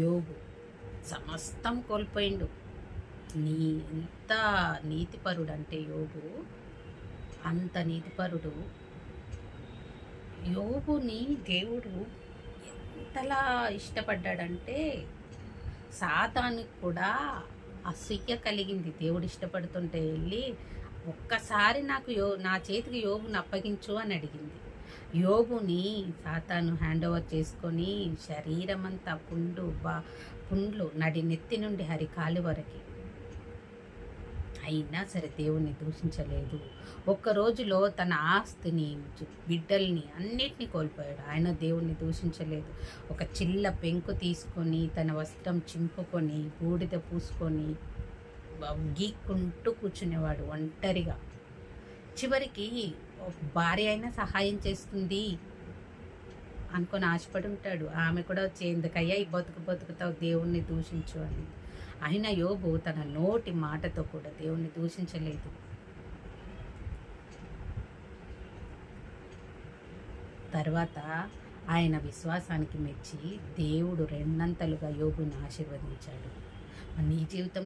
యోగు సమస్తం కోల్పోయిండు. నీ ఎంత నీతిపరుడు అంటే యోగు అంత నీతిపరుడు యోగుని దేవుడు ఎంతలా ఇష్టపడ్డాడంటే సాతానికి కూడా అసూయ కలిగింది. దేవుడు ఇష్టపడుతుంటే వెళ్ళి ఒక్కసారి నాకు యో నా చేతికి యోగుని అప్పగించు అని అడిగింది. యోగుని సాతాను హ్యాండ్ ఓవర్ చేసుకొని శరీరం అంతా పుండు బా పుండ్లు నడి నెత్తి నుండి హరికాలు వరకు. అయినా సరే దేవుణ్ణి దూషించలేదు. ఒక్క రోజులో తన ఆస్తిని బిడ్డల్ని అన్నిటినీ కోల్పోయాడు. ఆయన దేవుణ్ణి దూషించలేదు. ఒక చిల్ల పెంకు తీసుకొని తన వస్త్రం చింపుకొని బూడిద పూసుకొని గీక్కుంటూ కూర్చునేవాడు ఒంటరిగా. చివరికి భార్య అయినా సహాయం చేస్తుంది అనుకొని ఆశపడి ఉంటాడు. ఆమె కూడా వచ్చి ఎందుకయ్యా ఈ బతుకు బతుకుతావు దేవుణ్ణి దూషించు అని. అయినా యోబు తన నోటి మాటతో కూడా దేవుణ్ణి దూషించలేదు. తర్వాత ఆయన విశ్వాసానికి మెచ్చి దేవుడు రెండంతలుగా యోగుని ఆశీర్వదించాడు. నీ జీవితం